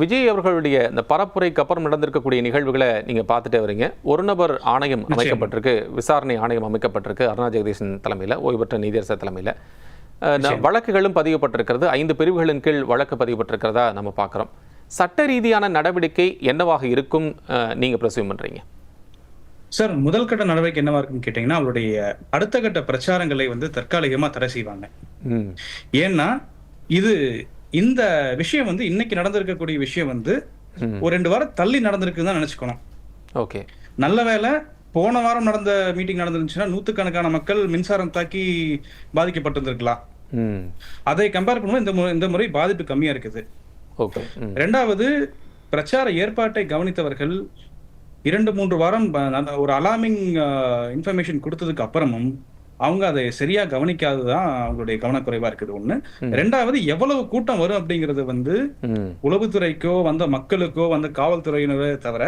விஜய் அவர்களுடைய இந்த பரப்புரைக்கு அப்புறம் நடந்திருக்கக்கூடிய நிகழ்வுகளை நீங்க பார்த்துட்டே வரீங்க. ஒரு நபர் ஆணையம் அமைக்கப்பட்டிருக்கு விசாரணை ஆணையம் அமைக்கப்பட்டிருக்கு அருணா ஜெகதீசன் தலைமையில் ஓய்வு பெற்ற நீதியரசர் தலைமையில். வழக்குகளும் பதியப்பட்டிருக்கிறது. ஐந்து பிரிவுகளின் கீழ் வழக்கு பதியப்பட்டிருக்கிறதா நம்ம பார்க்குறோம். சட்ட ரீதியான நடவடிக்கை என்னவாக இருக்கும் நீங்க பிரசவம் பண்றீங்க? சார் முதல் கட்ட நடவடிக்கை என்னவா இருக்குன்னு கேட்டீங்கன்னா அவருடைய அடுத்த கட்ட பிரச்சாரங்களை வந்து தற்காலிகமா தடை செய்வாங்க. ஏன்னா இது இந்த விஷயம் வந்து இன்னைக்கு நடந்திருக்கக்கூடிய விஷயம் வந்து ஒரு ரெண்டு வாரம் தள்ளி நடந்திருக்குன்னு தான் நினைச்சுக்கணும். ஓகே. நல்ல வேளை போன வாரம் நடந்த மீட்டிங் நடந்துருந்துச்சுன்னா நூத்துக்கணக்கான மக்கள் மின்சாரம் தாக்கி பாதிக்கப்பட்டிருந்திருக்கலாம். அதை கம்பேர் பண்ணும்போது இந்த முறை இந்த முறை பாதிப்பு கம்மியா இருக்குது. ரெண்டாவது பிரச்சார ஏற்பாட்டை கவனித்தவர்கள் இரண்டு மூன்று வாரம் ஒரு அலார்மிங் இன்ஃபர்மேஷன் கொடுத்ததுக்கு அப்புறமும் அவங்க அதை சரியா கவனிக்காததான் அவங்களுடைய கவனக்குறைவா இருக்குது. ஒண்ணு. ரெண்டாவது எவ்வளவு கூட்டம் வரும் அப்படிங்கறது வந்து உளவுத்துறைக்கோ வந்த மக்களுக்கோ வந்த காவல்துறையினரே தவிர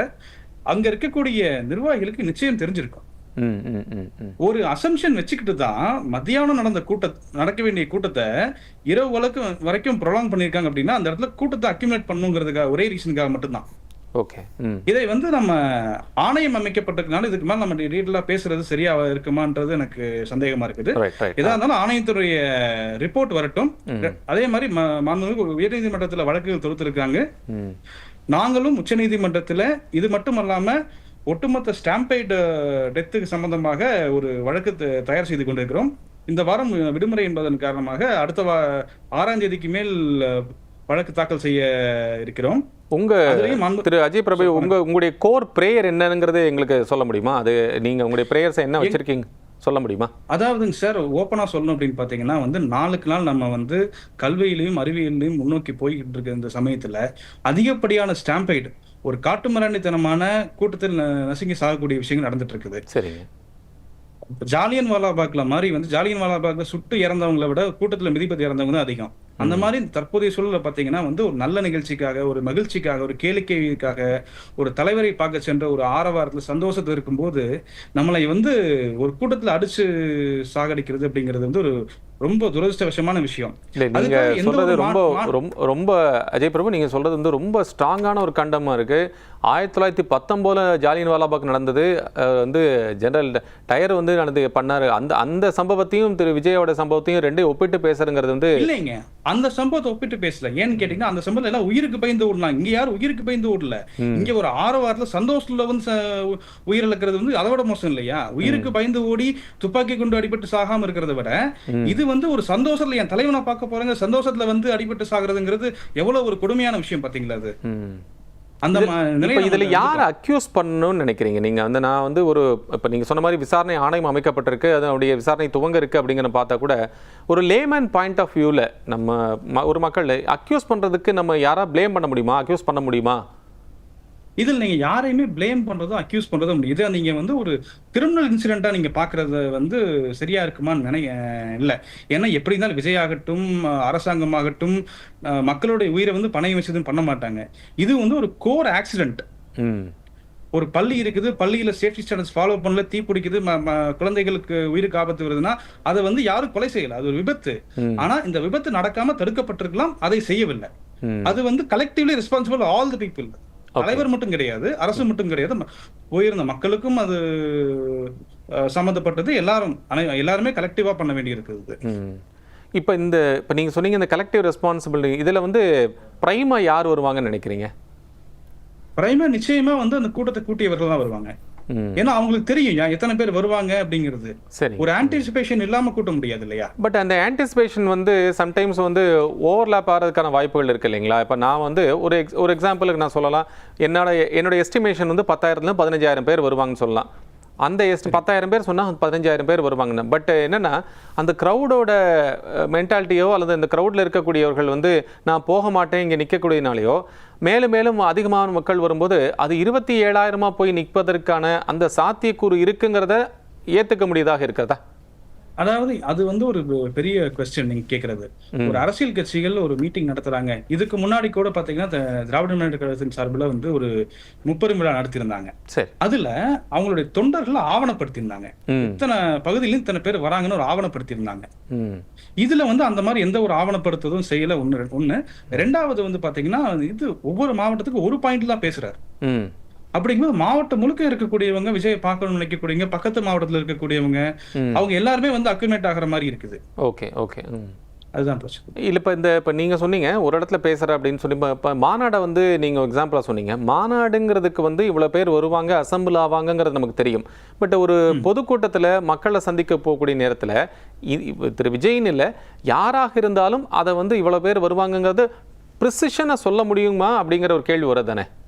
அங்க இருக்கக்கூடிய நிர்வாகிகளுக்கு நிச்சயம் தெரிஞ்சிருக்கும். ஒரு அசம்ஷன் வச்சுக்கிட்டு தான் மத்தியானம் நடந்த கூட்ட நடக்க வேண்டிய கூட்டத்தை இரவு வழக்கு வரைக்கும் ப்ரொலாங் பண்ணியிருக்காங்க அப்படின்னா அந்த இடத்துல கூட்டத்தை அக்யூமுலேட் பண்ணுங்கிறதுக்காக ஒரே ரீசனுக்காக மட்டும்தான். ஓகே ம் இதை வந்து நம்ம ஆணையம் அமைக்கப்பட்டிருக்கனால இதுக்கு மேல நம்ம டீட்டெயிலா பேசுறது சரியா இருக்குமான்றது எனக்கு சந்தேகமா இருக்குது. எதா இருந்தாலும் ஆணையத்துடைய ரிப்போர்ட் வரட்டும். ம். அதே மாதிரி மாண்புமிகு உயர்நீதிமன்றத்துல வழக்குகள் தொடுத்திருக்காங்க. ம் நாங்களும் உச்சநீதிமன்றத்துல இது மட்டும் அல்லாம ஒட்டுமொத்த ஸ்டாம்பைடு டெத்துக்கு சம்பந்தமாக ஒரு வழக்கு தயார் செய்து கொண்டிருக்கிறோம். இந்த வாரம் விடுமுறை என்பதன் காரணமாக அடுத்த ஆறாம் தேதிக்கு மேல் வழக்கு தாக்கல் செய்ய இருக்கிறோம். உங்க திரு அஜய் பிரபு உங்க உங்களுடைய கோர் பிரேயர் என்னங்கிறது எங்களுக்கு சொல்ல முடியுமா? அது நீங்க உங்களுடைய பிரேயர்ஸ் என்ன வச்சிருக்கீங்க? சொல்ல முடியுமா? அதாவதுங்க சார் ஓப்பனா சொல்லணும் அப்படின்னு பாத்தீங்கன்னா வந்து நாளுக்கு நாள் நம்ம வந்து கல்வியிலையும் அறிவியலையும் முன்னோக்கி போய்கிட்டு இருக்க இந்த சமயத்துல அதிகப்படியான ஸ்டாம்பைடு ஒரு காட்டுமிராண்டித்தனமான கூட்டத்தில் நசுங்கி சாகக்கூடிய விஷயங்கள் நடந்துட்டு இருக்குது. சரிங்க. ஜாலியன் வாலாபாக்ல மாதிரி வந்து ஜாலியன் வாலாபாக்ல சுட்டு இறந்தவங்களை விட கூட்டத்துல மிதிப்பது இறந்தவங்க தான் அதிகம். அந்த மாதிரி தற்போதைய சூழல்ல பாத்தீங்கன்னா வந்து ஒரு நல்ல நிகழ்ச்சிக்காக ஒரு மகிழ்ச்சிக்காக ஒரு கேளிக்கைக்காக ஒரு தலைவரை பார்க்க சென்ற ஒரு ஆரவாரத்துல சந்தோஷத்துல இருக்கும்போது நம்மளை வந்து ஒரு கூட்டத்துல அடிச்சு சாகடிக்கிறது அப்படிங்கிறது வந்து ஒரு ரொம்ப துரதிருஷ்டவசமான விஷயம். நீங்க சொல்றது ரொம்ப ரொம்ப அஜய் பிரபு நீங்க சொல்றது வந்து ரொம்ப ஸ்ட்ராங்கான ஒரு கண்டமா இருக்கு. ஆயிரத்தி தொள்ளாயிரத்தி பத்தொம்போதுல ஜாலியன் வாலாபாக் நடந்தது. வந்து ஜெனரல் டயர் வந்து நடந்து பண்ணாரு. அந்த அந்த சம்பவத்தையும் திரு விஜயோட சம்பவத்தையும் ரெண்டையும் ஒப்பிட்டு பேசுறங்கிறது வந்து அந்த சம்பவத்தை ஒப்பிட்டு பேசல ஏன்னு கேட்டீங்கன்னா அந்த சம்பவம் எல்லாம் உயிருக்கு பயந்து ஓடலாம் இங்க யாரும் உயிருக்கு பயந்து ஓடல. இங்க ஒரு ஆரவாரத்துல சந்தோஷத்துல வந்து ச- உயிரிழக்கிறது வந்து அதை விட மோசம் இல்லையா? உயிருக்கு பயந்து ஓடி துப்பாக்கி கொண்டு அடிபட்டு சாகாம இருக்கிறத விட இது வந்து ஒரு சந்தோஷத்துல என் தலைவனை பார்க்க போறேங்க சந்தோஷத்துல வந்து அடிபட்டு சாகுறதுங்கிறது எவ்வளவு ஒரு கொடுமையான விஷயம் பாத்தீங்களா அது. அந்த இதுல யார் அக்யூஸ் பண்ணணும்னு நினைக்கிறீங்க? நீங்க வந்து நான் வந்து ஒரு இப்போ நீங்க சொன்ன மாதிரி விசாரணை ஆணையம் அமைக்கப்பட்டிருக்கு அதனுடைய விசாரணை துவங்க இருக்கு அப்படிங்கிற பார்த்தா கூட ஒரு லேமேன் பாயிண்ட் ஆஃப் வியூல நம்ம ஒரு மக்கள் அக்யூஸ் பண்றதுக்கு நம்ம யாரா ப்ளேம் பண்ண முடியுமா? அக்யூஸ் பண்ண முடியுமா? இதில் நீங்க யாரையுமே ப்ளேம் பண்றதும் அக்யூஸ் பண்றதும் முடியும் இதை நீங்க வந்து ஒரு கிரிமினல் இன்சிடென்ட்டா நீங்க பாக்குறது வந்து சரியா இருக்குமான்னு நினை இல்ல. ஏன்னா எப்படி இருந்தாலும் விஜய் ஆகட்டும் அரசாங்கமாகட்டும் மக்களுடைய உயிரை வந்து பணயம் வச்சதும் பண்ண மாட்டாங்க. இது வந்து ஒரு கோர் ஆக்சிடென்ட் ஒரு பள்ளி இருக்குது பள்ளியில சேஃப்டி ஸ்டாண்டர்ட்ஸ் ஃபாலோ பண்ணல தீ பிடிக்குது குழந்தைகளுக்கு உயிருக்கு ஆபத்து வருதுன்னா அதை வந்து யாரும் கொலை செய்யல. அது ஒரு விபத்து. ஆனா இந்த விபத்து நடக்காம தடுக்கப்பட்டிருக்கலாம் அதை செய்யவில்லை. அது வந்து collectively responsible all the people தலைவர் மட்டும் கிடையாது அரசு மட்டும் கிடையாது. போயிருந்த மக்களுக்கும் அது சம்மந்தப்பட்டது. எல்லாரும் எல்லாருமே கலெக்டிவா பண்ண வேண்டி இருக்குது ம். இப்போ இந்த இப்போ நீங்க சொன்னீங்க இந்த கலெக்டிவ் ரெஸ்பான்சிபிலிட்டி இதுல வந்து பிரைமா யார் வருவாங்கன்னு நினைக்கிறீங்க? பிரைமா நிச்சயமா வந்து அந்த கூட்டத்தை கூட்டியவர்கள் தான் வருவாங்க. ஏன்னா அவங்களுக்கு தெரியும் எத்தனை பேர் வருவாங்க? அப்படிங்கிறது. சரி. ஒரு ஆன்டிசிபேஷன் இல்லாம கூட்ட முடியாது இல்லையா? பட் அந்த ஆன்டிசிபேஷன் வந்து சம்டைம்ஸ் வந்து ஓவர்லாப் ஆகிறதுக்கான வாய்ப்புகள் இருக்கு இல்லைங்களா? இப்போ நான் வந்து ஒரு ஒரு எக்ஸாம்பிளுக்கு நான் சொல்லலாம். என்னோட என்னோட எஸ்டிமேஷன் வந்து பத்தாயிரத்துலேருந்து பதினஞ்சாயிரம் பேர் வருவாங்கன்னு சொல்லலாம். அந்த எஸ்ட் பத்தாயிரம் பேர் சொன்னால் பதினஞ்சாயிரம் பேர் வருவாங்கன்னு. பட் என்னன்னா அந்த க்ரௌடோட மென்டாலிட்டியோ அல்லது இந்த க்ரௌடில் இருக்கக்கூடியவர்கள் வந்து நான் போக மாட்டேன் இங்கே நிற்கக்கூடியனாலேயோ மேலும் மேலும் அதிகமான மக்கள் வரும்போது அது இருபத்தி ஏழாயிரமா போய் நிற்பதற்கான அந்த சாத்தியக்கூறு இருக்குங்கிறத ஏற்றுக்க முடியதாக இருக்கிறதா? அதாவது அது வந்து ஒரு பெரிய கொஸ்டின் நீங்க கேக்குறது. ஒரு அரசியல் கட்சிகள் ஒரு மீட்டிங் நடத்துறாங்க. இதுக்கு முன்னாடி கூட பாத்தீங்கன்னா திராவிட முன்னேற்ற கழகத்தின் சார்பில் வந்து ஒரு முப்பெரும் விழா நடத்தியிருந்தாங்க. அதுல அவங்களுடைய தொண்டர்களை ஆவணப்படுத்தியிருந்தாங்க. இத்தனை பகுதியிலும் இத்தனை பேர் வராங்கன்னு ஒரு ஆவணப்படுத்தியிருந்தாங்க. இதுல வந்து அந்த மாதிரி எந்த ஒரு ஆவணப்படுத்துவதும் செய்யல. ஒண்ணு ஒண்ணு. ரெண்டாவது வந்து பாத்தீங்கன்னா இது ஒவ்வொரு மாவட்டத்துக்கும் ஒரு பாயிண்ட் தான் பேசுறாரு. அப்படிங்கும்போது மாவட்டம் முழுக்க இருக்கக்கூடியவங்க விஜய் பார்க்கணும்னு நினைக்கக்கூடியவங்க பக்கத்து மாவட்டத்துல இருக்கக்கூடியவங்க. அவங்க எல்லாருமே வந்து அக்குமேட் ஆகிற மாதிரி இருக்குது. ஓகே ஓகே அதுதான் பிரச்சனை. இல்லை இப்போ இந்த இப்போ நீங்கள் சொன்னீங்க ஒரு இடத்துல பேசுகிற அப்படின்னு சொல்லி இப்போ- மாநாடை வந்து நீங்கள் எக்ஸாம்பிளாக சொன்னீங்க. மாநாடுங்கிறதுக்கு வந்து இவ்வளோ பேர் வருவாங்க அசம்பிள் ஆவாங்கங்கிறது நமக்கு தெரியும். பட் ஒரு பொதுக்கூட்டத்தில் மக்களை சந்திக்க போகக்கூடிய நேரத்தில் திரு விஜய்னு இல்லை யாராக இருந்தாலும் அதை வந்து இவ்வளோ பேர் வருவாங்கங்கிறது ப்ரிசிஷனாக சொல்ல முடியுமா அப்படிங்கிற ஒரு கேள்வி வருது தானே? திரு ஆ, விஜய்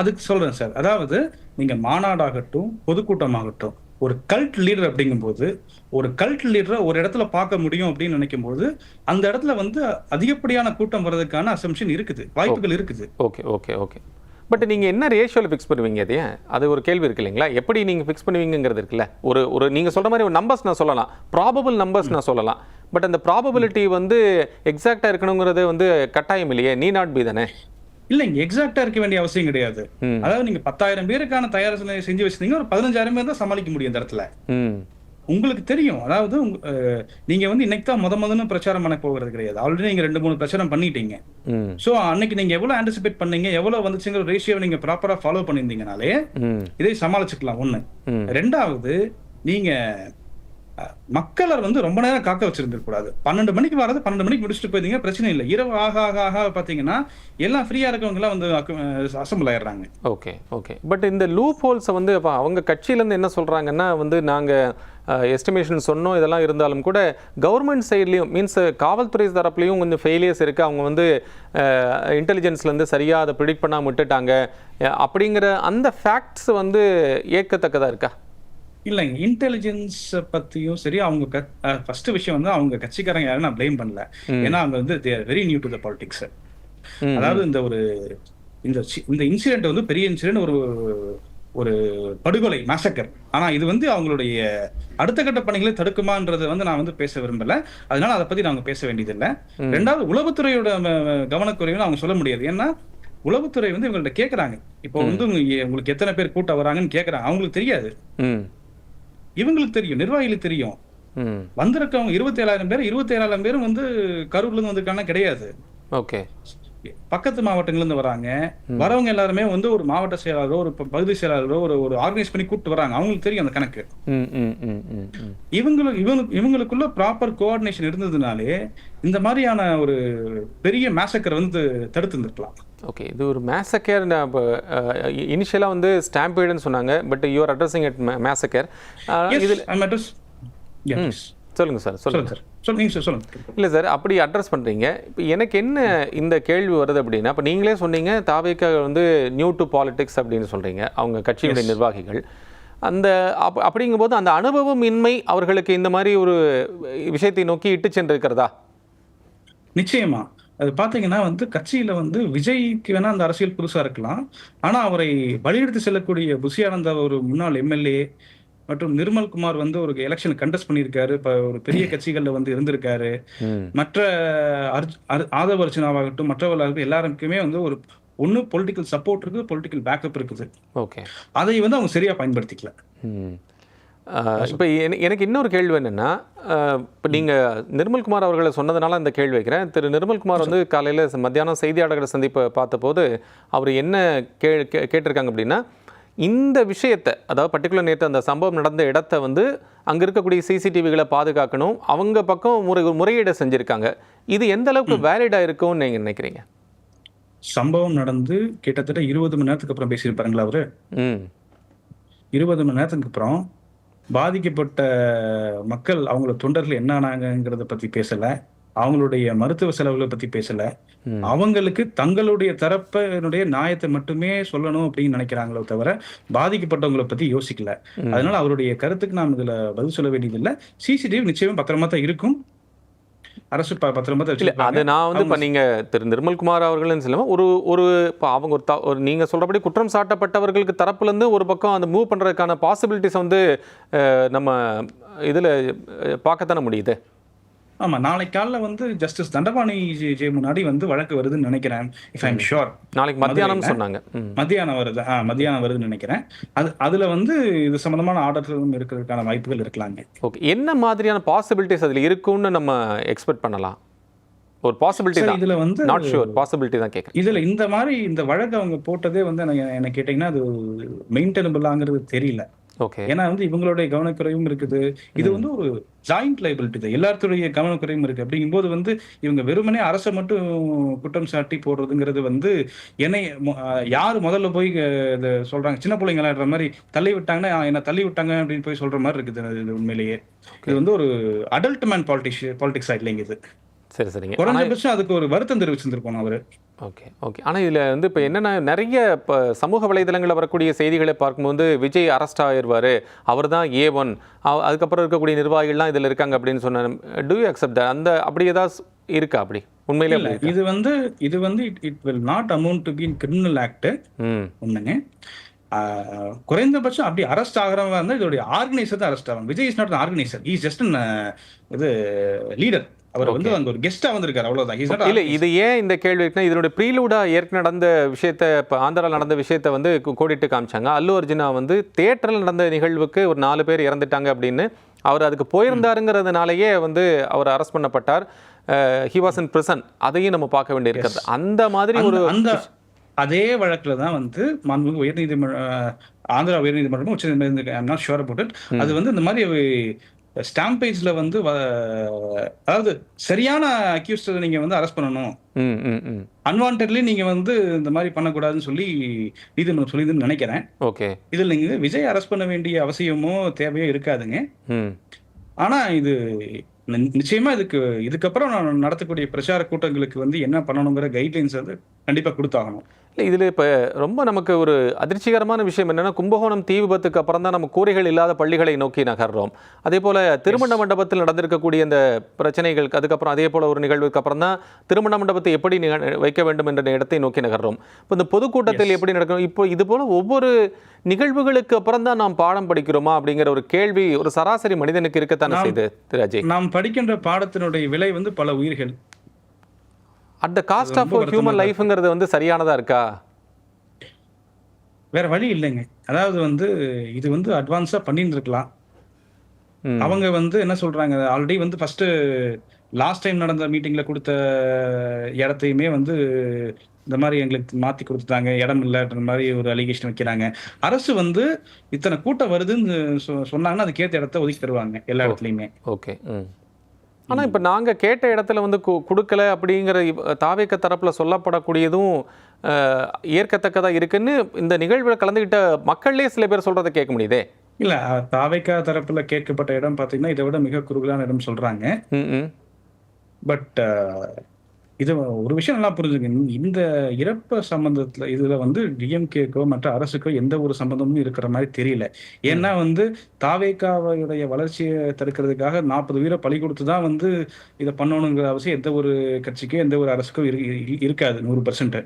அதுக்கு சொல்றேன் சார். அதாவது நீங்க மாநாடாகட்டும் பொதுக்கூட்டமாகட்டும் ஒரு கல்ட் லீடர் அப்படிங்கும்போது ஒரு கல்ட் லீடரை ஒரு இடத்துல பார்க்க முடியும் அப்படின்னு நினைக்கும் போது அந்த இடத்துல வந்து அதிகப்படியான கூட்டம் வர்றதுக்கான அசம்ஷன் இருக்குது. வாய்ப்புகள் இருக்குது. Okay okay okay. பட் நீங்கள் என்ன ரேஷியோவில் ஃபிக்ஸ் பண்ணுவீங்க அதையே? அது ஒரு கேள்வி இருக்கு இல்லைங்களா? எப்படி நீங்கள் ஃபிக்ஸ் பண்ணுவீங்கிறது இருக்குல்ல? ஒரு ஒரு நீங்கள் சொல்கிற மாதிரி ஒரு நம்பர்ஸ் நான் சொல்லலாம். ப்ராபபிள் நம்பர்ஸ் நான் சொல்லலாம். பட் அந்த ப்ராபபிலிட்டி வந்து எக்ஸாக்டாக இருக்கணுங்கிறது வந்து கட்டாயம் இல்லையே. நீ நாட் பி தானே? இல்லைங்க எக்ஸாக்டா இருக்க வேண்டிய அவசியம் கிடையாது. அதாவது நீங்க பத்தாயிரம் பேருக்கான தயார் செஞ்சு வச்சிருந்தீங்க ஒரு பதினஞ்சாயிரம் பேர் தான் சமாளிக்க முடியும் இந்த இடத்துல. உங்களுக்கு தெரியும். அதாவது நீங்க வந்து இன்னைக்கு தான் முத முதன்னு பிரச்சாரம் பண்ண போகிறது கிடையாது. ஆல்ரெடி நீங்க ரெண்டு மூணு பிரச்சாரம் பண்ணிட்டீங்க. சோ அன்னைக்கு நீங்க எவ்வளவு ஆன்டிசிபேட் பண்ணீங்க? எவ்வளவு வந்துச்சுங்கிற ரேஷியோ நீங்க ப்ராப்பரா ஃபாலோ பண்ணியிருந்தீங்கனாலே ம். இதை சமாளிச்சுக்கலாம். ஒண்ணு. ரெண்டாவது நீங்க மக்களை வந்து ரொம்ப நேரம் காக்க வச்சிருந்திருக்க கூடாது. பன்னெண்டு மணிக்கு வரது பன்னெண்டு மணிக்கு முடிச்சுட்டு போயிருந்தீங்க பிரச்சனை இல்லை. இரவு ஆக ஆக ஆக பார்த்தீங்கன்னா எல்லாம் ஃப்ரீயா இருக்கவங்க வந்து அசம்பிள் ஆயிடுறாங்க. ஓகே ஓகே பட் இந்த லூப் ஹோல்ஸை வந்து அப்போ அவங்க கட்சியிலேருந்து என்ன சொல்கிறாங்கன்னா வந்து நாங்கள் எஸ்டிமேஷன் சொன்னோம் இதெல்லாம் இருந்தாலும் கூட கவர்மெண்ட் சைட்லேயும் மீன்ஸ் காவல்துறை தரப்புலையும் கொஞ்சம் ஃபெயிலியர்ஸ் இருக்குது அவங்க வந்து இன்டெலிஜென்ஸ்லேருந்து சரியாக அதை ப்ரிடிக்ட் பண்ணாமல் விட்டுட்டாங்க. அப்படிங்கிற அந்த ஃபேக்ட்ஸ் வந்து ஏற்கத்தக்கதாக இருக்கா? இல்லைங்க இன்டெலிஜென்ஸ் பத்தியும் சரி அவங்க ஃபர்ஸ்ட் விஷயம் வந்து அவங்க கட்சிக்காரங்க யாரும் நான் ப்ளேம் பண்ணல. ஏன்னா அவங்க வந்து very new to the politics. அதாவது இந்த ஒரு இந்த இந்த இன்சிடென்ட் வந்து பெரிய இன்சிடென்ட் ஒரு ஒரு படுகொலை மேசக்கர் ஆனா இது வந்து அவங்களுடைய அடுத்த கட்ட பணிகளை தடுக்குமான்றதை வந்து நான் வந்து பேச விரும்பல. அதனால அதை பத்தி நாங்க பேச வேண்டியதில்லை. ரெண்டாவது உளவுத்துறையோட கவனக்குறைவுன்னு அவங்க சொல்ல முடியாது. ஏன்னா உளவுத்துறை வந்து இவங்கள்ட்ட கேக்குறாங்க. இப்போ வந்து உங்க- உங்களுக்கு எத்தனை பேர் கூட்டம் வராங்கன்னு கேக்குறாங்க. அவங்களுக்கு தெரியாது. இவங்களுக்கு தெரியும் நிர்வாகிகளுக்கு தெரியும். வந்திருக்கவங்க இருபத்தி ஏழாயிரம் பேர் இருபத்தி ஏழாயிரம் பேரும் வந்து கரூர்ல இருந்து வந்திருக்காங்க கிடையாது. ஓகே. பக்கத்து மாவட்டங்கள்ல இருந்து வராங்க வரவங்க எல்லாருமே வந்து ஒரு மாவட்ட செயலாளரோ ஒரு பகுதி செயலாளரோ ஒரு ஒரு ஆர்கனைஸ் பண்ணி கூப்பிட்டு வராங்க. அவங்களுக்கு தெரியும் அந்த கணக்கு. இவங்களுக்கு இவங்களுக்கு இவங்களுக்குள்ள ப்ராப்பர் கோஆர்டினேஷன் இருந்ததுனாலே இந்த மாதிரியான ஒரு பெரிய மேசக்கர் வந்து தடுத்து இருந்திருக்கலாம் ஓகே இது ஒரு மேசக்கேர் இனிஷியலாக வந்து ஸ்டாம்பேடுன்னு சொன்னாங்க. But you're addressing it massacre இதில் சொல்லுங்கள் சார் சொல்லுங்கள் சொல்லுங்க சார். சொல்லுங்க நீங்க சொல்லுங்க. இல்லை சார் அப்படி அட்ரஸ் பண்ணுறீங்க இப்போ எனக்கு என்ன இந்த கேள்வி வருது அப்படின்னா இப்போ நீங்களே சொன்னீங்க தாவேக்கா வந்து நியூ டு பாலிடிக்ஸ் அப்படின்னு சொல்கிறீங்க அவங்க கட்சியுடைய நிர்வாகிகள். அந்த அப் அப்படிங்கும்போது அந்த அனுபவம் இன்மை அவர்களுக்கு இந்த மாதிரி ஒரு விஷயத்தை நோக்கி இட்டு சென்றிருக்கிறதா? நிச்சயமா. அது பாத்தீங்கன்னா வந்து கட்சியில வந்து விஜய்க்கு வேணா அந்த அரசியல் புதுசா இருக்கலாம். ஆனா அவரை வழியெடுத்து செல்லக்கூடிய புசி ஆனந்த ஒரு முன்னாள் எம்எல்ஏ மற்றும் நிர்மல் குமார் வந்து ஒரு எலெக்ஷன் கண்டெஸ்ட் பண்ணியிருக்காரு. இப்ப ஒரு பெரிய கட்சிகள்ல வந்து இருந்திருக்காரு. மற்ற அர்ஜ்- அர்- ஆதவ அர்ச்சனாவாகட்டும் மற்றவர்களாகட்டும் எல்லாருக்குமே வந்து ஒரு ஒண்ணு பொலிட்டிக்கல் சப்போர்ட் இருக்குது பொலிட்டிக்கல் பேக்கப் இருக்குது. ஓகே. அதை வந்து அவங்க சரியா பயன்படுத்திக்கல. இப்போ எனக்கு இன்னொரு கேள்வி என்னென்னா இப்போ நீங்கள் நிர்மல்குமார் அவர்களை சொன்னதுனால அந்த கேள்வி வைக்கிறேன். திரு நிர்மல்குமார் வந்து காலையில் மத்தியானம் செய்தியாளர்கள் சந்திப்பை பார்த்தபோது அவர் என்ன கே கே- கேட்டிருக்காங்க அப்படின்னா இந்த விஷயத்தை அதாவது பர்டிகுலர் நேற்று அந்த சம்பவம் நடந்த இடத்த வந்து அங்கே இருக்கக்கூடிய சிசிடிவிகளை பாதுகாக்கணும். அவங்க பக்கம் முறை முறையீடு செஞ்சுருக்காங்க. இது எந்த அளவுக்கு வேலிடாக இருக்கும்னு நீங்கள் நினைக்கிறீங்க? சம்பவம் நடந்து கிட்டத்தட்ட இருபது மணி நேரத்துக்கு அப்புறம் பேசியிருப்பாருங்களா அவரு? இருபது மணி நேரத்துக்கு அப்புறம் பாதிக்கப்பட்ட மக்கள் அவங்களோட தொண்டர்கள் என்ன ஆனாங்கங்கிறத பத்தி பேசல. அவங்களுடைய மருத்துவ செலவுகளை பத்தி பேசல. அவங்களுக்கு தங்களுடைய தரப்பினுடைய நியாயத்தை மட்டுமே சொல்லணும் அப்படின்னு நினைக்கிறாங்களோ தவிர பாதிக்கப்பட்டவங்களை பத்தி யோசிக்கல. அதனால அவருடைய கருத்துக்கு நாம் இதுல பதில் சொல்ல வேண்டியதில்லை. சிசிடிவி நிச்சயமா பத்திரமா தான் இருக்கும். அரசு பத்திரமா அது நான் வந்து இப்போ நீங்க திரு நிர்மல்குமார் அவர்கள்னு சொல்லாம ஒரு ஒரு இப்போ அவங்க ஒரு த- ஒரு நீங்க சொல்றபடி குற்றம் சாட்டப்பட்டவர்களுக்கு தரப்புல இருந்து ஒரு பக்கம் அந்த மூவ் பண்றதுக்கான பாசிபிலிட்டிஸ் வந்து நம்ம இதுல பார்க்கத்தானே முடியுது? ஆமா நாளைக்கு காலைல வந்து ஜஸ்டிஸ் தண்டபாணி முன்னாடி வந்து வழக்கு வருதுன்னு நினைக்கிறேன் இஃப் ஐம் ஷோர் நாளைக்கு மத்தியானம்? சொன்னாங்க. மத்தியானம் வருது. ஆ மத்தியானம் வருதுன்னு நினைக்கிறேன். அது அதுல வந்து இது சம்பந்தமான ஆர்டர்களும் இருக்கிறதுக்கான வாய்ப்புகள் இருக்கலாங்க. ஓகே என்ன மாதிரியான பாசிபிலிட்டிஸ் அதுல இருக்கும்னு நம்ம எக்ஸ்பெக்ட் பண்ணலாம்? ஒரு பாசிபிலிட்டி தான். இதுல வந்து நாட் ஷுவர் பாசிபிலிட்டி தான் கேட்குறேன் இதுல இந்த மாதிரி இந்த வழக்கு அவங்க போட்டதே வந்து எனக்கு என்ன கேட்டீங்கன்னா அது மெயின்டெனபிளாங்கிறது தெரியல. ஓகே ஏன்னா வந்து இவங்களுடைய கவனக்குறைவும் இருக்குது. இது வந்து ஒரு ஜாயிண்ட் லைபிலிட்டி தான். எல்லாத்துடைய கவனக்குறைவும் இருக்கு. அப்படிங்கும்போது வந்து இவங்க வெறுமனே அரசை மட்டும் குற்றம் சாட்டி போடுறதுங்கிறது வந்து என்னை யாரு முதல்ல போய் இது சொல்றாங்க? சின்ன பிள்ளைங்க விளையாடுற மாதிரி தள்ளி விட்டாங்கன்னா "ஆ, என்ன தள்ளி விட்டாங்க அப்படின்னு போய் சொல்ற மாதிரி இருக்குது இது உண்மையிலேயே. இது வந்து ஒரு அடல்ட் மேன் பாலிட்டிக்ஸ் பாலிடிக்ஸ் இல்லைங்க இது. சரி சரிங்க. குறைஞ்சபட்சம் அதுக்கு ஒரு வருத்தம் தெரிவிச்சிருந்திருக்கோம் அவரு. Okay okay. ஆனால் இதில் வந்து இப்போ என்னென்னா நிறைய இப்போ சமூக வலைதளங்களில் வரக்கூடிய செய்திகளை பார்க்கும்போது விஜய் அரெஸ்ட் ஆயிடுவார் அவர் தான் ஏ ஒன் அதுக்கப்புறம் இருக்கக்கூடிய நிர்வாகிகள்லாம் இதில் இருக்காங்க அப்படின்னு சொன்ன டூ யூ அக்செப்ட் அப்படி அப்படி ஏதாவது இருக்கா அப்படி? உண்மையிலே இல்ல? இது வந்து இது வந்து it it will not amount to be criminal act ah குறைந்தபட்சம் அப்படி அரெஸ்ட் ஆகிறவங்க வந்து இதோடைய ஆர்கனைசர் தான் அரெஸ்ட் ஆகும் Vijay is not organiser is just இது லீடர் அவர் வந்து அங்க ஒரு கெஸ்டா வந்திருக்காரு அவ்வளவுதான். இல்லை இது ஏன் இந்த கேள்வி இருக்குன்னா இதனுடைய ப்ரீலூடாக ஏற்கனவே நடந்த விஷயத்த இப்போ ஆந்திராவில் நடந்த விஷயத்த வந்து கோடிட்டு காமிச்சாங்க. அல்லு அர்ஜுனா வந்து தேட்டரில் நடந்த நிகழ்வுக்கு ஒரு நாலு பேர் இறந்துட்டாங்க அப்படின்னு அவர் அதுக்கு போயிருந்தாருங்கிறதுனாலயே வந்து அவர் arrest பண்ணப்பட்டார். He was in prison. அதையும் நம்ம பார்க்க வேண்டியிருக்கிறது. அந்த மாதிரி ஒரு அந்த அதே வழக்குல தான் வந்து மாண்புமிகு உயர்நீதிமன்ற ஆந்திரா உயர்நீதிமன்றமும் உச்ச நீதிமன்றம் ஷுவர் அபவுட் இட் அது வந்து இந்த மாதிரி ஸ்டாம்ப் பேஜ்ல வந்து அதாவது சரியான அக்யூஸ்ட் நீங்க வந்து அரெஸ்ட் பண்ணணும். அன்வான்ட்லி நீங்க வந்து இந்த மாதிரி பண்ணக்கூடாதுன்னு சொல்லி நீதிமன்றம் சொல்லிதுன்னு நினைக்கிறேன். ஓகே. இதுல நீங்க விஜய் அரெஸ்ட் பண்ண வேண்டிய அவசியமோ தேவையோ இருக்காதுங்க. ஆனா இது நிச்சயமா இதுக்கு இதுக்கப்புறம் நான் நடத்தக்கூடிய பிரச்சார கூட்டங்களுக்கு வந்து என்ன பண்ணணுங்கிற கைட்லைன்ஸ் வந்து கண்டிப்பா கொடுத்தாகணும். இல்லை இதில் இப்போ ரொம்ப நமக்கு ஒரு அதிர்ச்சிகரமான விஷயம் என்னன்னா கும்பகோணம் தீ விபத்துக்கு அப்புறம் தான் நம்ம கூரைகள் இல்லாத பள்ளிகளை நோக்கி நகர்றோம். அதே போல் திருமண மண்டபத்தில் நடந்திருக்கக்கூடிய இந்த பிரச்சனைகளுக்கு அதுக்கப்புறம் அதே போல் ஒரு நிகழ்வுக்கு அப்புறம் தான் திருமண மண்டபத்தை எப்படி நிக- வைக்க வேண்டும் என்ற இடத்தை நோக்கி நகர்றோம். இப்போ இந்த பொதுக்கூட்டத்தில் எப்படி நடக்கும் இப்போ இது போல் ஒவ்வொரு நிகழ்வுகளுக்கு அப்புறம் தான் நாம் பாடம் படிக்கிறோமா அப்படிங்கிற ஒரு கேள்வி ஒரு சராசரி மனிதனுக்கு இருக்கத்தானே நாம் செய்யுது திரு அஜய் நாம் படிக்கின்ற பாடத்தினுடைய விலை வந்து பல உயிர்கள். At the cost of human. லைஃப்ங்கிறது வந்து சரியானதா இருக்கா? வேற வழி இல்லைங்க. அதாவது வந்து இது வந்து அட்வான்ஸா ம். அவங்க வந்து என்ன சொல்றாங்க ஆல்ரெடி வந்து ஃபர்ஸ்ட் லாஸ்ட் டைம் நடந்த மீட்டிங்ல கொடுத்த இடத்தையுமே வந்து இந்த மாதிரி எங்களுக்கு மாத்தி கொடுத்துட்டாங்க. இடம் இல்லைன்ற மாதிரி ஒரு அலிகேஷன் வைக்கிறாங்க. அரசு வந்து இத்தனை கூட்டம் வருதுன்னு சொன்னாங்கன்னா அதுக்கேற்ற இடத்த ஒதுக்கி தருவாங்க எல்லா இடத்துலயுமே. ஓகே ஆனால் இப்போ நாங்கள் கேட்ட இடத்துல வந்து கு கொடுக்கல அப்படிங்கிற தாவேக்க தரப்பில் சொல்லப்படக்கூடியதும் அஹ், ஏற்கத்தக்கதா இருக்குன்னு இந்த நிகழ்வில் கலந்துக்கிட்ட மக்கள்லே சில பேர் சொல்கிறத கேட்க முடியுதே? இல்ல தாவைக்கா தரப்புல கேட்கப்பட்ட இடம் பாத்தீங்கன்னா இதை விட மிக குறுகலான இடம் ம் பட் இது ஒரு விஷயம் நல்லா புரிஞ்சுங்க. இந்த இறப்பு சம்பந்தத்துல இதுல வந்து டிஎம்கேக்கோ மற்ற அரசுக்கோ எந்த ஒரு சம்பந்தமும் இருக்கிற மாதிரி தெரியல. ஏன்னா வந்து தாவேக்காவுடைய வளர்ச்சியை தடுக்கிறதுக்காக நாற்பது வீர பலி கொடுத்து தான் வந்து இதை பண்ணணுங்கிற அவசியம் எந்த ஒரு கட்சிக்கோ எந்த ஒரு அரசுக்கோ இரு- இரு- இருக்காது நூறு பர்சன்ட்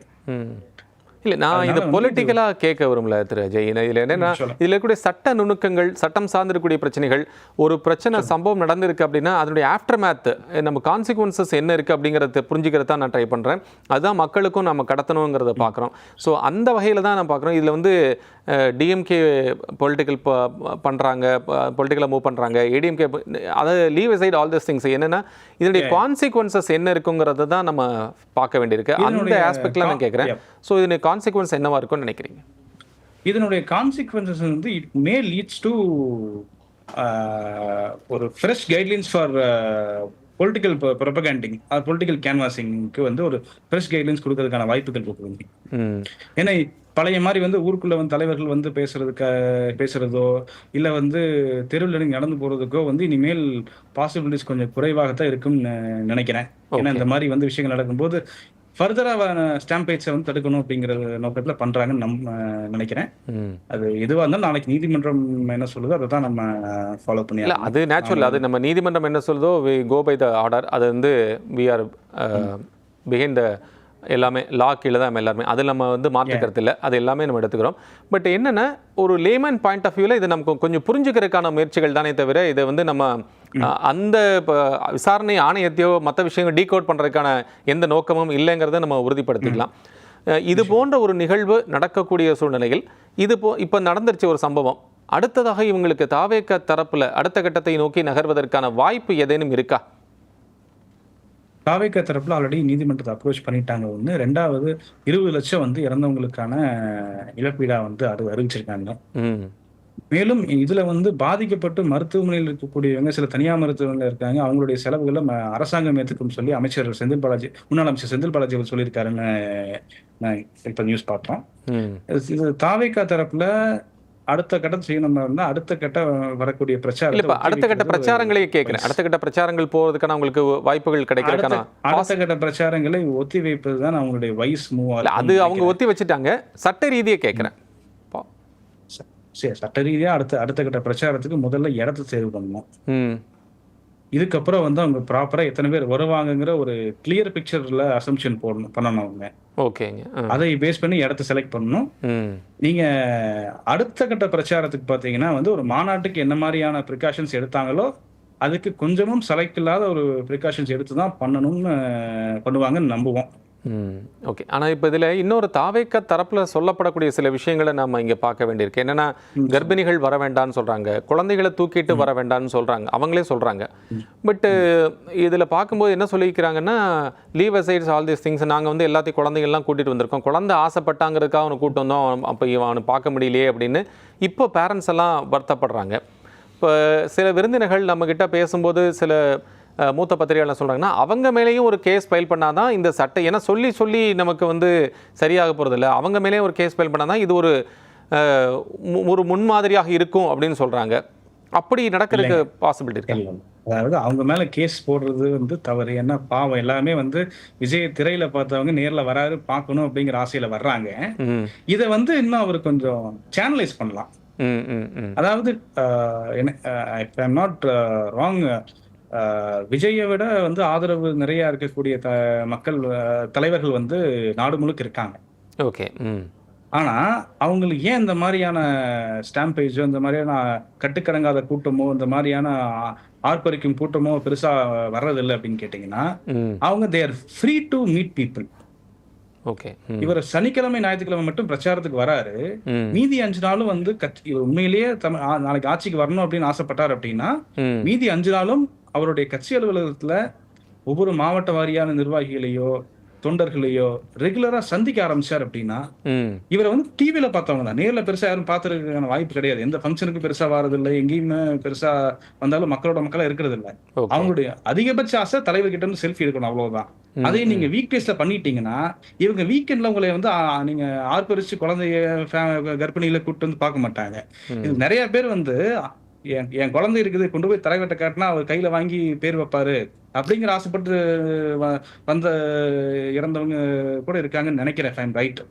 இல்லை நான் இது பொலிட்டிக்கலாக கேட்க விரும்பல திரு அஜய். இதில் என்னன்னா. இதில் இருக்கக்கூடிய சட்ட நுணுக்கங்கள் சட்டம் சார்ந்திருக்கக்கூடிய பிரச்சனைகள் ஒரு பிரச்சனை சம்பவம் நடந்திருக்கு அப்படின்னா அதனுடைய ஆஃப்டர் மேத் நம்ம கான்சிக்வன்சஸ் என்ன இருக்குது அப்படிங்கிறத புரிஞ்சுக்கிறது தான் நான் ட்ரை பண்ணுறேன் அதுதான் மக்களுக்கும் நம்ம கடத்தணுங்கிறத பார்க்குறோம் ஸோ அந்த வகையில் தான் நான் பார்க்குறோம் இதில் வந்து டிஎம்கே பொலிட்டிக்கல் பண்ணுறாங்க பொலிட்டிக்கலாக மூவ் பண்ணுறாங்க ஏடிஎம்கே அதை leave aside all this things என்னென்னா இதனுடைய கான்சிக்வன்சஸ் என்ன இருக்குங்கிறத தான் நம்ம பார்க்க வேண்டியிருக்கு. அந்த ஆஸ்பெக்டில் நான் கேட்குறேன். ஸோ இதனுடைய கான்சிக்வன்ஸ் என்னவா இருக்கும்னு நினைக்கிறீங்க? இதனுடைய கான்சிக்வன்சஸ் வந்து இட் மே லீட்ஸ் டு ஒரு fresh guidelines for political propaganding political கேன்வாசிங்க்கு வந்து ஒரு ஃப்ரெஷ் கைட்லைன்ஸ் கொடுக்கறதுக்கான வாய்ப்புகள் இருக்குது. ஏன்னா பழைய மாதிரி வந்து ஊருக்குள்ள வந்து தலைவர்கள் வந்து பேசுறதுக்கு பேசுறதோ இல்ல வந்து தெருவில் நடந்து போறதுக்கோ வந்து இனிமேல் பாசிபிலிட்டிஸ் கொஞ்சம் குறைவாகத்தான் இருக்கும்னு நினைக்கிறேன். ஏன்னா இந்த மாதிரி வந்து விஷயங்கள் நடக்கும்போது ஃபர்தரா ஸ்டாம்பேட்ஸை வந்து தடுக்கணும் அப்படிங்கிற நோக்கத்துல பண்றாங்கன்னு நம்ம நினைக்கிறேன். அது எதுவா இருந்தாலும் நாளைக்கு நீதிமன்றம் என்ன சொல்லுதோ அதை தான் நம்ம ஃபாலோ பண்ணி இல்லை அது நேச்சுரல் அது நம்ம நீதிமன்றம் என்ன சொல்லுதோ we go by the order அது வந்து வி ஆர் பிஹைண்ட் த எல்லாமே லா கீழே தான் நம்ம எல்லாருமே. அது நம்ம வந்து மாற்றுக்கிறது இல்லை. அது எல்லாமே நம்ம எடுத்துக்கிறோம். பட் என்னென்னா ஒரு லேமன் பாயிண்ட் ஆஃப் வியூவில் இது நமக்கு கொஞ்சம் புரிஞ்சுக்கிறதுக்கான முயற்சிகள் தானே தவிர இதை வந்து நம்ம அந்த இப்போ விசாரணை ஆணையத்தையோ மற்ற விஷயங்கள் டீகோட் பண்ணுறதுக்கான எந்த நோக்கமும் இல்லைங்கிறத நம்ம உறுதிப்படுத்திக்கலாம். இது போன்ற ஒரு நிகழ்வு நடக்கக்கூடிய சூழ்நிலையில் இது போ இப்போ நடந்துருச்சு ஒரு சம்பவம். அடுத்ததாக இவங்களுக்கு தாவேக்க தரப்புல அடுத்த கட்டத்தை நோக்கி நகர்வதற்கான வாய்ப்பு ஏதேனும் இருக்கா? தாவேக்கா தரப்புல ஆல்ரெடி நீதிமன்றத்தை அப்ரோச் பண்ணிட்டாங்க. ஒன்று ரெண்டாவது இருபது லட்சம் வந்து இறந்தவங்களுக்கான இழப்பீடா வந்து அது அறிவிச்சிருக்காங்க. ம். மேலும் இதுல வந்து பாதிக்கப்பட்டு மருத்துவமனையில் இருக்கக்கூடியவங்க சில தனியார் மருத்துவமனையில் இருக்காங்க. அவங்களுடைய செலவுகளை அரசாங்கம் ஏற்றுக்கும் சொல்லி அமைச்சர் செந்தில் பாலாஜி முன்னாள் அமைச்சர் செந்தில் பாலாஜி அவர் சொல்லியிருக்காருன்னு நான் இப்ப நியூஸ் பார்த்தோம் இது- தாவேக்கா தரப்புல அடுத்த கட்டம் செய்யணும்னா இருந்தா அடுத்த கட்ட வரக்கூடிய பிரச்சாரம் இல்ல அடுத்த கட்ட பிரச்சாரங்களையே கேட்கிறேன். அடுத்த கட்ட பிரச்சாரங்கள் போறதுக்கான உங்களுக்கு வாய்ப்புகள் கிடைக்கிறதுக்கான அடுத்த கட்ட பிரச்சாரங்களை ஒத்தி வைப்பது தான் அவங்களுடைய வயசு மூவ் அது அவங்க ஒத்தி வச்சுட்டாங்க. சட்ட ரீதியை கேட்கிறேன். சரி சட்ட ரீதியா அடுத்த அடுத்த கட்ட பிரச்சாரத்துக்கு முதல்ல இடத்த தேர்வு பண்ணணும். இதுக்கப்புறம் வந்து அவங்க ப்ராப்பரா எத்தனை பேர் வருவாங்கங்கிற ஒரு கிளியர் பிக்சர்ல அசம்ஷன் போடணும் பண்ணணும் அவங்க. ஓகேங்க. அதை பேஸ் பண்ணி இடத்த செலக்ட் பண்ணணும். ம். நீங்க அடுத்த கட்ட பிரச்சாரத்துக்கு பாத்தீங்கன்னா வந்து ஒரு மாநாட்டுக்கு என்ன மாதிரியான ப்ரிகாஷன்ஸ் எடுத்தாங்களோ அதுக்கு கொஞ்சமும் செலக்ட் இல்லாத ஒரு ப்ரிகாஷன்ஸ் எடுத்து தான் பண்ணணும்னு பண்ணுவாங்கன்னு நம்புவோம். ஓகே. ஆனால் இப்போ இதில் இன்னொரு தாவேக்க தரப்பில் சொல்லப்படக்கூடிய சில விஷயங்களை நம்ம இங்கே பார்க்க வேண்டியிருக்கு. என்னென்னா கர்ப்பிணிகள் வர வேண்டாம்னு சொல்கிறாங்க குழந்தைகளை தூக்கிட்டு வர வேண்டாம்னு சொல்கிறாங்க அவங்களே சொல்கிறாங்க பட்டு இதில் பார்க்கும்போது என்ன சொல்லிக்கிறாங்கன்னா leave asides all these things நாங்கள் வந்து எல்லாத்தையும் குழந்தைகள்லாம் கூட்டிகிட்டு வந்திருக்கோம். குழந்தை ஆசைப்பட்டாங்கிறதுக்காக அவனை கூட்டு வந்தோம். அப்போ இவன் அவனை பார்க்க முடியலையே அப்படின்னு இப்போ பேரண்ட்ஸ் எல்லாம் வருத்தப்படுறாங்க. இப்போ சில விருந்தினர்கள் நம்மக்கிட்ட பேசும்போது சில மூத்த பத்திரிகையாளர் சொல்கிறாங்கன்னா அவங்க மேலேயும் ஒரு கேஸ் ஃபைல் பண்ணாதான் இந்த சட்டை ஏன்னா சொல்லி சொல்லி நமக்கு வந்து சரியாக போகிறதில்ல அவங்க மேலேயும் ஒரு கேஸ் ஃபைல் பண்ணாதான் இது ஒரு ஒரு முன்மாதிரியாக இருக்கும் அப்படின்னு சொல்கிறாங்க அப்படி நடக்கிறதுக்கு பாசிபிலிட்டி இருக்கு? அதாவது அவங்க மேல கேஸ் போடுறது வந்து தவறு. ஏன்னா பாவம் எல்லாமே வந்து விஜய் திரையில பார்த்தவங்க நேர்ல வராரு பார்க்கணும் அப்படிங்கிற ஆசையில வர்றாங்க. இதை வந்து இன்னும் அவர் கொஞ்சம் சேனலைஸ் பண்ணலாம். அதாவது ஐம் நாட் ராங் விஜயை விட வந்து ஆதரவு நிறைய இருக்கக்கூடிய த மக்கள் தலைவர்கள் வந்து நாடு முழுக்க இருக்காங்க. ஓகே ஆனா அவங்களுக்கு ஏன் இந்த மாதிரியான ஸ்டாம்பேஜோ இந்த மாதிரியான கட்டுக்கடங்காத கூட்டமோ இந்த மாதிரியான ஆர்ப்பரிக்கும் கூட்டமோ பெருசா வர்றதில்லை அப்படின்னு கேட்டீங்கன்னா அவங்க they're free to meet people okay. இவர் சனிக்கிழமை ஞாயிற்றுக்கிழமை மட்டும் பிரச்சாரத்துக்கு வராரு. மீதி அஞ்சு நாளும் வந்து கட்சி இவர் உண்மையிலேயே நாளைக்கு ஆட்சிக்கு வரணும் அப்படின்னு ஆசைப்பட்டார் அப்படின்னா மீதி அஞ்சு நாளும் அவருடைய கட்சி அலுவலகத்துல ஒவ்வொரு மாவட்ட வாரியான நிர்வாகிகளையோ தொண்டர்களையோ ரெகுலரா சந்திக்க ஆரம்பிச்சார் அப்படின்னா இவரை வந்து டிவில பார்த்தவங்க தான். நேர்ல பெருசா யாரும் பார்த்துருக்கான வாய்ப்பு கிடையாது. எந்த ஃபங்க்ஷனுக்கு பெருசா வரதில்லை. எங்கேயுமே பெருசா வந்தாலும் மக்களோட மக்களா இருக்கிறது இல்ல அவங்களுடைய அதிகபட்ச ஆசை தலைவர் கிட்ட இருந்து செல்ஃபி எடுக்கணும் அவ்வளவுதான். ம், அதே நீங்க வீக் டேஸ்ல பண்ணிட்டீங்கன்னா இவங்க வீக்கெண்ட்ல உங்களை வந்து நீங்க ஆர்ப்பரிச்சு குழந்தைய கர்ப்பிணிகளை கூப்பிட்டு வந்து பார்க்க மாட்டாங்க. இது நிறைய பேர் வந்து என் என் குழந்தை இருக்குது கொண்டு போய் தலைவர்கிட்ட காட்டினா அவர் கையில வாங்கி பேர் வைப்பாரு. அப்படிங்கிற ஆசைப்பட்டு வந்த இறந்தவங்க கூட இருக்காங்கன்னு நினைக்கிறேன் ஃபைன் ரைட்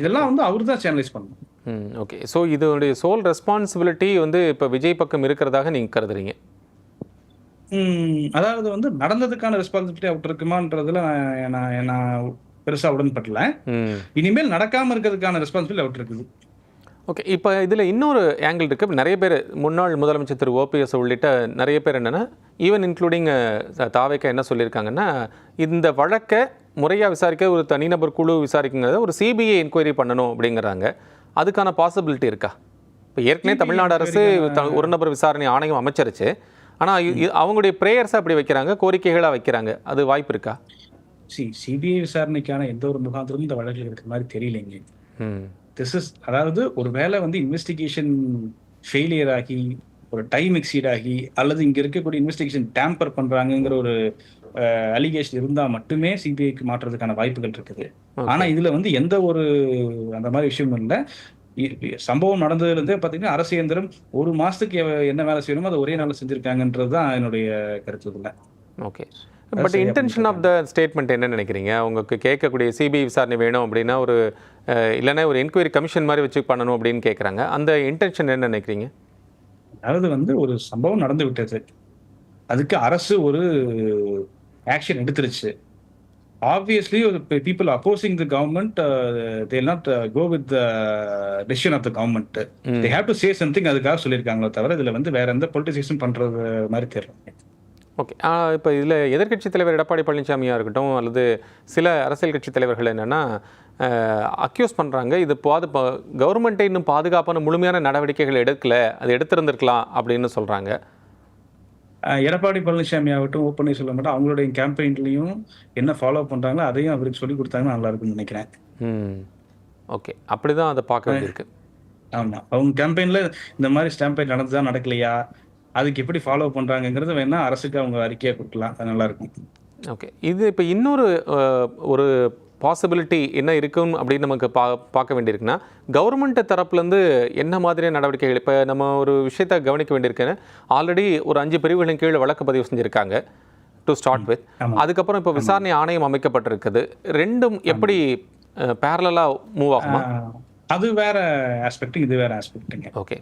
இதெல்லாம் வந்து அவர் தான் சேனலைஸ் பண்ணணும். ம் ஓகே. ஸோ இதனுடைய சோல் ரெஸ்பான்சிபிலிட்டி வந்து இப்போ விஜய் பக்கம் இருக்கிறதாக நீங்கள் கருதுறீங்க? அதாவது வந்து நடந்ததுக்கான ரெஸ்பான்சிபிலிட்டி அவர்கிட்ட இருக்குமான்றதுல நான் நான் நான் பெருசா உடன்படல. இனிமேல் நடக்காம இருக்கிறதுக்கான ரெஸ்பான்சிபிலிட்டி அவர்கிட்ட இருக்குது. ஓகே இப்போ இதில் இன்னொரு ஆங்கிள் இருக்குது நிறைய பேர் முன்னாள் முதலமைச்சர் திரு ஓபிஎஸ் உள்ளிட்ட நிறைய பேர் என்னென்னா ஈவன் இன்க்ளூடிங் தாவேக்கா என்ன சொல்லியிருக்காங்கன்னா இந்த வழக்கை முறையாக விசாரிக்க ஒரு தனிநபர் குழு விசாரிக்குங்கிறத ஒரு சிபிஐ என்கொயரி பண்ணணும் அப்படிங்கிறாங்க. அதுக்கான பாசிபிலிட்டி இருக்கா? இப்போ ஏற்கனவே தமிழ்நாடு அரசு த- ஒரு நபர் விசாரணை ஆணையம் அமைச்சிருச்சு. ஆனால் அவங்களுடைய ப்ரேயர்ஸை அப்படி வைக்கிறாங்க கோரிக்கைகளாக வைக்கிறாங்க. அது வாய்ப்பு இருக்கா? சி சிபிஐ விசாரணைக்கான எந்த ஒரு முகாந்திரமும் இந்த வழக்கில் இருக்கிற மாதிரி தெரியலைங்க. ம். திஸ் இஸ் அதாவது ஒரு வேளை வந்து இன்வெஸ்டிகேஷன் ஃபெயிலியர் ஆகி ஒரு டைம் எக்ஸீட் ஆகி அல்லது இங்க இருக்கக்கூடிய இன்வெஸ்டிகேஷன் டேம்பர் பண்றாங்கங்கிற ஒரு அலிகேஷன் இருந்தா மட்டுமே சிபிஐக்கு மாற்றுறதுக்கான வாய்ப்புகள் இருக்குது. ஆனா இதுல வந்து எந்த ஒரு அந்த மாதிரி விஷயமும் இல்லை. சம்பவம் நடந்ததுல இருந்தே பாத்தீங்கன்னா அரசு இயந்திரம் ஒரு மாசத்துக்கு எவ- என்ன வேலை செய்யணுமோ அதை ஒரே நாள்ல செஞ்சிருக்காங்கன்றது தான் என்னுடைய கருத்து இதுல. Okay but intention of the statement என்ன நினைக்கிறீங்க? உங்களுக்கு கேட்கக்கூடிய சிபிஐ விசாரணை வேணும் அப்படின்னா ஒரு இல்லைன்னா ஒரு என்கொயரி கமிஷன் மாதிரி வச்சு பண்ணணும் அப்படின்னு கேட்குறாங்க அந்த இன்டென்ஷன் என்ன நினைக்கிறீங்க? அதாவது வந்து ஒரு சம்பவம் நடந்து விட்டது. அதுக்கு அரசு ஒரு ஆக்ஷன் எடுத்துருச்சு. ஆப்வியஸ்லி ஒரு people opposing the government they not go with the decision of the government they have to say something அதுக்காக சொல்லியிருக்காங்களோ தவிர இதுல வந்து வேற எந்த பொலிட்டிசேஷன் பண்றது மாதிரி தெரியல. ஓகே. இப்போ இதில் எதிர்க்கட்சி தலைவர் எடப்பாடி பழனிசாமியாக இருக்கட்டும் அல்லது சில அரசியல் கட்சி தலைவர்கள் என்னென்னா அக்யூஸ் பண்ணுறாங்க இது பாது கவர்மெண்ட்டை இன்னும் பாதுகாப்பான முழுமையான நடவடிக்கைகள் எடுக்கல அது எடுத்திருந்திருக்கலாம் அப்படின்னு சொல்கிறாங்க எடப்பாடி பழனிசாமி ஆகட்டும் ஓப்பனே சொல்ல மாட்டோம் அவங்களுடைய கேம்பெயின்லயும் என்ன ஃபாலோ பண்றாங்களோ அதையும் அவருக்கு சொல்லி கொடுத்தாங்கன்னா நல்லா இருக்கும்னு நினைக்கிறேன். ம். ஓகே. அப்படி தான் அதை பார்க்க வேண்டியிருக்கு. ஆமா. அவங்க கேம்பெயின்ல இந்த மாதிரி ஸ்டாம்பேட் நடந்துதா நடக்கலையா? அதுக்கு எப்படி ஃபாலோ பண்றாங்கங்கிறது வேணா அரசுக்கு அவங்க அறிக்கையா கொடுக்கலாம். அது நல்லா இருக்கும். ஓகே இது இப்போ இன்னொரு ஒரு பாசிபிலிட்டி என்ன இருக்கும் அப்படின்னு நமக்கு பா பார்க்க வேண்டியிருக்குன்னா கவர்மெண்ட் தரப்புலேருந்து என்ன மாதிரியான நடவடிக்கைகள் இப்போ நம்ம ஒரு விஷயத்தை கவனிக்க வேண்டியிருக்குன்னு ஆல்ரெடி ஒரு அஞ்சு பிரிவுகளின் கீழ் வழக்கு பதிவு செஞ்சுருக்காங்க டு ஸ்டார்ட் வித். அதுக்கப்புறம் இப்போ விசாரணை ஆணையம் அமைக்கப்பட்டிருக்குது. ரெண்டும் எப்படி பேரலாக மூவ் ஆகுமா? அது வேற ஆஸ்பெக்ட் இது வேற ஆஸ்பெக்ட்டுங்க ஓகே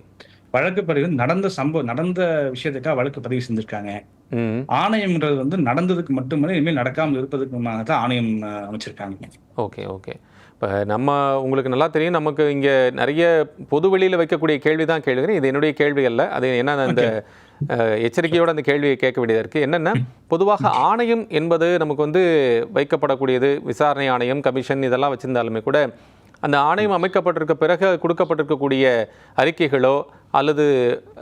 வழக்கு பதிவு நடந்த சம்பவம் நடந்த விஷயத்துக்காக வழக்கு பதிவு செஞ்சிருக்காங்க. ம். ஆணையம்ன்றது வந்து நடந்ததுக்கு மட்டுமே இனிமேல் நடக்காமல் இருப்பதுக்குமாக தான் ஆணையம் அமைச்சிருக்காங்க. Okay okay. இப்போ நம்ம உங்களுக்கு நல்லா தெரியும் நமக்கு இங்கே நிறைய பொது வெளியில் வைக்கக்கூடிய கேள்வி தான் கேள்விக்கிறேன் இது என்னுடைய கேள்வி அல்ல. அது என்ன அந்த எச்சரிக்கையோட அந்த கேள்வியை கேட்க வேண்டியதாக இருக்குது என்னென்னா பொதுவாக ஆணையம் என்பது நமக்கு வந்து வைக்கப்படக்கூடியது விசாரணை ஆணையம் கமிஷன் இதெல்லாம் வச்சிருந்தாலுமே கூட அந்த ஆணையம் அமைக்கப்பட்டிருக்க பிறகு கொடுக்கப்பட்டிருக்கக்கூடிய அறிக்கைகளோ அல்லது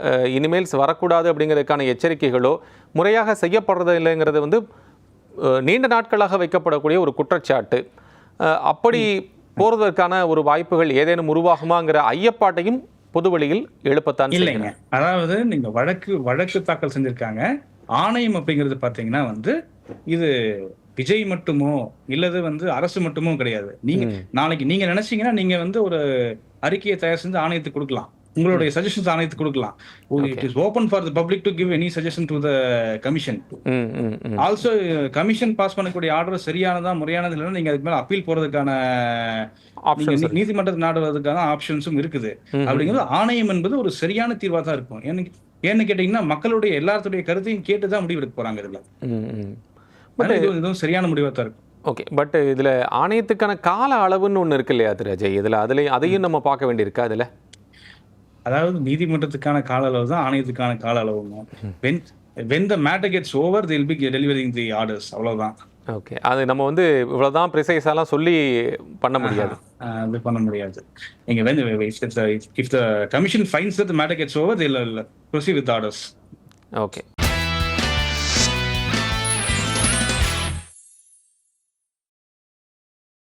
அஹ், இனிமேல் வரக்கூடாது அப்படிங்கிறதுக்கான எச்சரிக்கைகளோ முறையாக செய்யப்படுறது இல்லைங்கிறது வந்து நீண்ட நாட்களாக வைக்கப்படக்கூடிய ஒரு குற்றச்சாட்டு. அப்படி போறதற்கான ஒரு வாய்ப்புகள் ஏதேனும் உருவாகுமாங்கிற ஐயப்பாட்டையும் பொதுவெளியில் எழுப்பத்தான் இல்லைங்க. அதாவது நீங்க வழக்கு வழக்கு தாக்கல் செஞ்சிருக்காங்க. ஆணையம் அப்படிங்கிறது பாத்தீங்கன்னா வந்து இது விஜய் மட்டுமோ இல்லது வந்து அரசு மட்டுமோ கிடையாது. நீங்க. நாளைக்கு நீங்க நினைச்சீங்கன்னா நீங்க வந்து ஒரு அறிக்கையை தயார் செஞ்சு ஆணையத்துக்கு கொடுக்கலாம். உங்களுடைய சஜஷன்ஸ் ஆணையத்துக்கு கொடுக்கலாம். It is open for the public to give any suggestion to the commission. Also commission pass பண்ணக்கூடிய ஆர்டர் சரியானதா முறையானது இல்லைன்னா நீங்க அதுக்கு மேல அப்பீல் போறதுக்கான. நீதிமன்றத்தை நாடுவதற்கான ஆப்ஷன்ஸும் இருக்குது. அப்படிங்கிறது ஆணையம் என்பது ஒரு சரியான தீர்வா தான் இருக்கும். ஏன்னு கேட்டீங்கன்னா மக்களுடைய எல்லாத்துடைய கருத்தையும் கேட்டு தான் முடிவெடுக்க போறாங்க இதுல. இதுவும் சரியான முடிவா தான் இருக்கும். ஓகே பட் இதில் ஆணையத்துக்கான கால அளவுன்னு ஒன்று இருக்கு இல்லையா திரு அஜய்? இதில் அதுலேயும் அதையும் நம்ம பார்க்க வேண்டியிருக்கா அதில் அதாவது நீதிமன்றத்துக்கான கால அளவு தான் ஆணையத்துக்கான கால அளவுங்க when when the matter gets over till be delivering the orders அவ்வளவுதான். ஓகே அது நம்ம வந்து இவ்வளோதான் ப்ரிசைஸாலாம் சொல்லி பண்ண முடியாது. அது பண்ண முடியாது. நீங்க when if the commission fines the matter gets over till proceed with orders okay